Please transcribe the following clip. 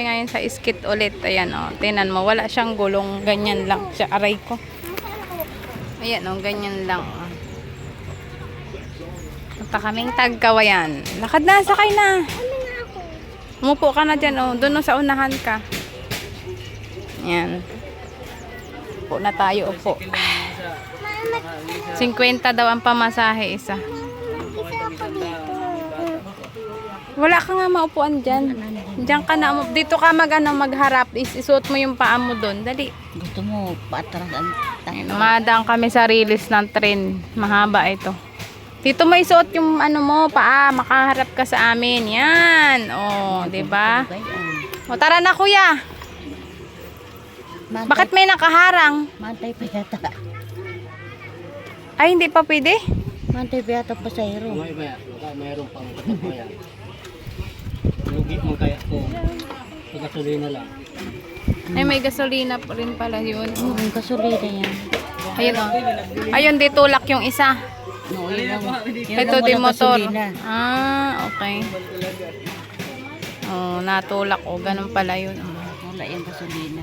kami ngayon sa skit ulit. Ayan, oh. Tinan mo, wala siyang gulong. Ganyan lang siya. Aray ko. Ayan, oh. Ganyan lang. Oh. Punta kaming tagkawayan. Lakad na, sakay na. Umupo ka na dyan, oh. Doon oh, sa unahan ka. Ayan. Upo na tayo, upo. 50 daw ang pamasahe isa. Wala ka nga maupuan dyan. Diyan ka na. Dito ka mag, ano, magharap. Is isuot mo yung paa mo doon. Dali. Gusto mo paatras ang Umadaan kami sa release ng train. Mahaba ito. Dito mo isuot yung ano mo, paa. Makaharap ka sa amin. Yan. O, di ba? O, tara na kuya. Bakit may nakaharang? Mantay pa yata. Ay, hindi pa pwede. Mantay pa yata pa sa hero. May ba? Baka mayroon pang. Lugi mo kaya kung pagkasulina lang. Ay, may gasolina pa rin pala yun. Oo, ang kasulina yan. Ayun o. Ayun, di tulak yung isa. No, yun lang. Ito di motor. gasolina. Ah, okay. Oh, natulak o. Ganun pala yun. Wala yung gasolina.